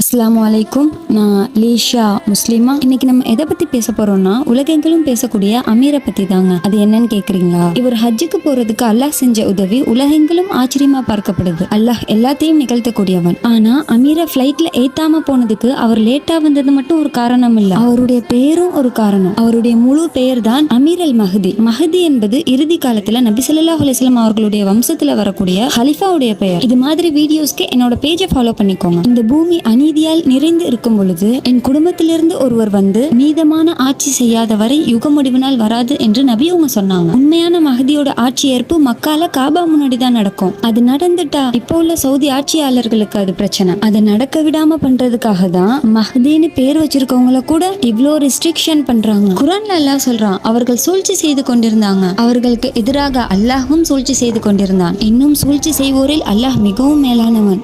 அஸ்லாம் அலைக்கும் நான் லீஷா முஸ்லீமா இன்னைக்கு நம்ம எதை பத்தி பேச போறோம்னா உலகெங்கிலும் பேசக்கூடிய அமீரை பத்தி தாங்க அது என்னன்னு கேக்குறீங்களா இவர் ஹஜ்ஜுக்கு போறதுக்கு அல்லாஹ் செஞ்ச உதவி உலகெங்கிலும் ஆச்சரியமா பார்க்கப்படுது அல்லாஹ் எல்லாத்தையும் நிகழ்த்தக்கூடியவன் ஆனா அமீரை ஃபிளைட்ல ஏத்தாம போனதுக்கு அவர் லேட்டா வந்தது மட்டும் ஒரு காரணம் இல்ல அவருடைய பெயரும் ஒரு காரணம் அவருடைய முழு பெயர் தான் அமீர் அல் மஹதி மஹதி என்பது இறுதி காலத்துல நபி ஸல்லல்லாஹு அலைஹி அவர்களுடைய வம்சத்துல வரக்கூடிய ஹலிஃபாவுடைய பெயர் இது மாதிரி வீடியோஸ்க்கு என்னோட பேஜை ஃபாலோ பண்ணிக்கோங்க இந்த பூமி அநீதியால் நிறைந்து இருக்கும் பொழுது என் குடும்பத்திலிருந்து ஒருவர் வந்து மீதமான ஆட்சி செய்யாத வரை யுக முடிவினால் வராது என்று நபி அவங்க சொன்னாங்க. உண்மையான மஹதியோட ஆட்சி ஏற்பு மக்கால காபா முன்னாடி தான் நடக்கும். அது நடந்துட்டா இப்போ உள்ள சவுதி ஆட்சியாளர்களுக்கு அது பிரச்சனை. அதை நடக்க விடாம பண்றதுக்காக தான் மஹதின்னு பேர் வச்சிருக்கவங்கள கூட இவ்வளோ ரெஸ்ட்ரிக்ஷன் பண்றாங்க. குரான்ல அல்லாஹ் சொல்றான் அவர்கள் சூழ்ச்சி செய்து கொண்டிருந்தாங்க. அவர்களுக்கு எதிராக அல்லாஹும் சூழ்ச்சி செய்து கொண்டிருந்தான். இன்னும் சூழ்ச்சி செய்வோரில் அல்லாஹ் மிகவும் மேலானவன்.